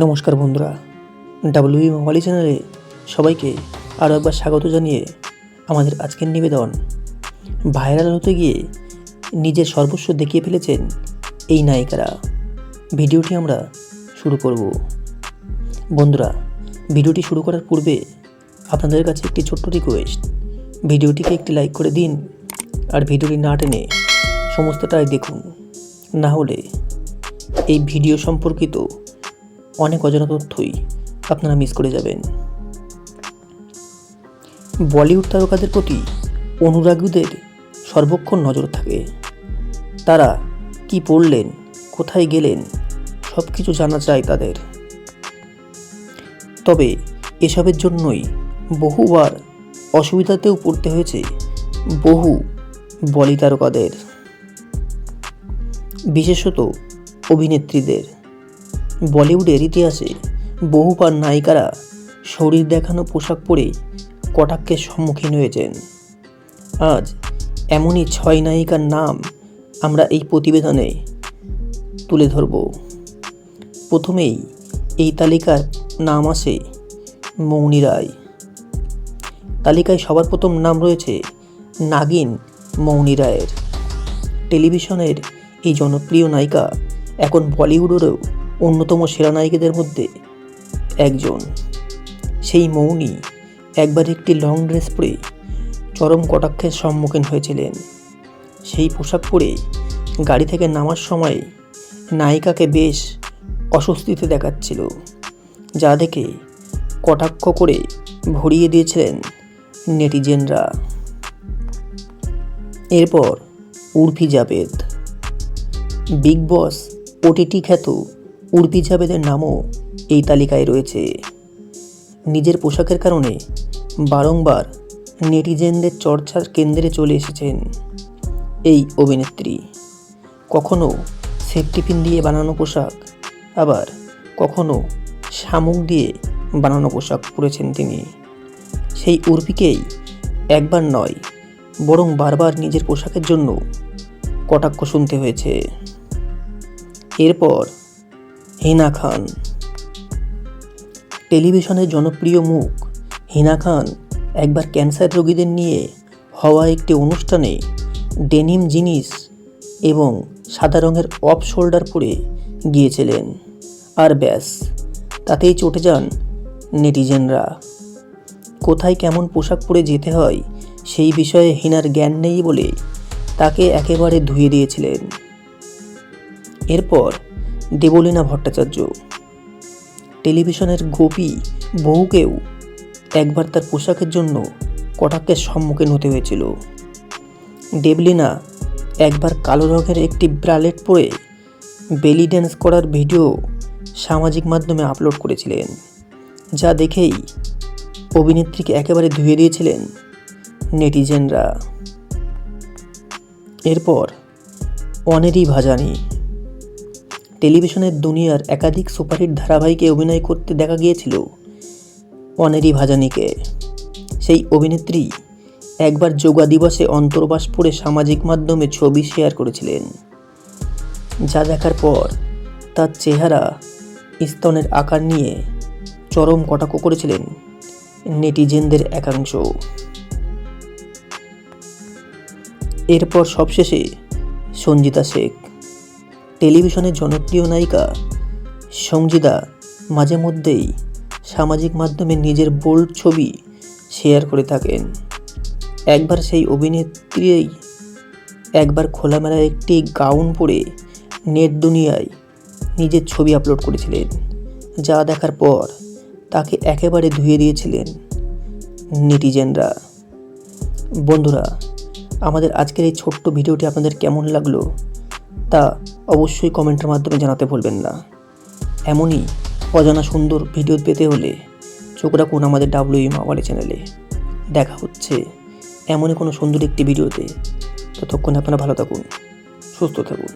নমস্কার বন্ধুরা ডাব্লিউই মোবাইল চ্যানেলে সবাইকে আরও একবার স্বাগত জানিয়ে আমাদের আজকের নিবেদন। ভাইরাল হতে গিয়ে নিজের সর্বস্ব দেখিয়ে ফেলেছেন এই নায়িকারা। ভিডিওটি আমরা শুরু করব। বন্ধুরা, ভিডিওটি শুরু করার পূর্বে আপনাদের কাছে একটি ছোট্ট রিকোয়েস্ট ভিডিওটিকে একটি লাইক করে দিন আর ভিডিওটি না টেনে সমস্তটাই দেখুন। না হলে এই ভিডিও সম্পর্কিত অনেক অজানা তথ্যই আপনারা মিস করে যাবেন। বলিউড তারকাদের প্রতি অনুরাগীদের সর্বক্ষণ নজর থাকে। তারা কি পড়লেন, কোথায় গেলেন সব কিছু জানা চায় তাদের। তবে এসবের জন্যই বহুবার অসুবিধাতেও পড়তে হয়েছে বহু বলি তারকাদের, বিশেষত অভিনেত্রীদের। বলিউডের ইতিহাসে বহুবার নায়িকারা শরীর দেখানো পোশাক পরে কটাক্ষের সম্মুখীন হয়েছেন। আজ এমনই ছয় নায়িকার নাম আমরা এই প্রতিবেদনে তুলে ধরব। প্রথমেই এই তালিকার নাম আসে মৌনি রায়। তালিকায় সবার প্রথম নাম রয়েছে নাগিন মৌনি রায়ের। টেলিভিশনের এই জনপ্রিয় নায়িকা এখন বলিউডেরও অন্যতম সেরা নায়িকাদের মধ্যে একজন। সেই মৌনি একবার একটি লং ড্রেস পরে চরম কটাক্ষের সম্মুখীন হয়েছিলেন। সেই পোশাক পরে গাড়ি থেকে নামার সময় নায়িকাকে বেশ অস্বস্তিতে দেখাচ্ছিল, যা দেখে কটাক্ষ করে ভরিয়ে দিয়েছিলেন নেটিজেনরা। এরপর Urfi Javed Big Boss OTT খ্যাত উর্ফি জাবেদের নামও এই তালিকায় রয়েছে। নিজের পোশাকের কারণে বারংবার নেটিজেনদের চর্চার কেন্দ্রে চলে এসেছেন এই অভিনেত্রী। কখনো সেফটি পিন দিয়ে বানানো পোশাক, আবার কখনো শামুক দিয়ে বানানো পোশাক পরেছেন তিনি। সেই উর্ফিকেই একবার নয়, বরং বারবার নিজের পোশাকের জন্য কটাক্ষ শুনতে হয়েছে। এরপর হিনা খান। টেলিভিশনের জনপ্রিয় মুখ, হিনা খান একবার ক্যান্সার রোগীদের নিয়ে হওয়া একটি অনুষ্ঠানে ডেনিম জিনিস এবং সাদা রঙের অফ শোল্ডার পরে গিয়েছিলেন। আর ব্যাস, তাতেই চটে যান নেটিজেনরা। কোথায় কেমন পোশাক পরে যেতে হয় সেই বিষয়ে হিনার জ্ঞান নেই বলে তাকে একেবারে ধুয়ে দিয়েছিলেন। এরপর দেবলীনা ভট্টাচার্য। টেলিভিশনের গোপী বহুকেও একবার তার পোশাকের জন্য কটাক্ষের সম্মুখীন হতে হয়েছিল। দেবলিনা একবার কালো রঙের একটি ব্রালেট পরে বেলি ড্যান্স করার ভিডিও সামাজিক মাধ্যমে আপলোড করেছিলেন, যা দেখেই অভিনেত্রীকে একেবারে ধুয়ে দিয়েছিলেন নেটিজেনরা। এরপর অনেরই ভাজানি টেলিভিশনের দুনিয়ার একাধিক সুপারহিট ধারাবাহিকে অভিনয় করতে দেখা গিয়েছিল অনেরি ভাজানিকে। সেই অভিনেত্রী একবার যোগা দিবসে অন্তর্বাস পড়ে সামাজিক মাধ্যমে ছবি শেয়ার করেছিলেন। যা দেখার পর তার চেহারা স্তনের আকার নিয়ে চরম কটাক্ষ করেছিলেন নেটিজেনদের একাংশ। এরপর সবশেষে সঞ্জিতা শেখ। টেলিভিশনের জনপ্রিয় নায়িকা সঙ্গীতা মাঝে মধ্যেই সামাজিক মাধ্যমে নিজের বোল্ড ছবি শেয়ার করে থাকেন। একবার সেই অভিনেত্রী একবার খোলামেলা একটি গাউন পরে নেট দুনিয়ায় নিজের ছবি আপলোড করেছিলেন, যা দেখার পর তাকে একেবারে ধুয়ে দিয়েছিলেন নেটিজেনরা। বন্ধুরা, আমাদের আজকের এই ছোট্ট ভিডিওটি আপনাদের কেমন লাগল তা অবশ্যই কমেন্টের মাধ্যমে জানাতে ভুলবেন না। এমনই অজানা সুন্দর ভিডিও পেতে হলে চোখ রাখুন আমাদের ডাব্লিউ মাওয়ালি চ্যানেলে। দেখা হচ্ছে এমনই কোনো সুন্দর একটি ভিডিওতে। ততক্ষণ আপনারা ভালো থাকুন, সুস্থ থাকুন।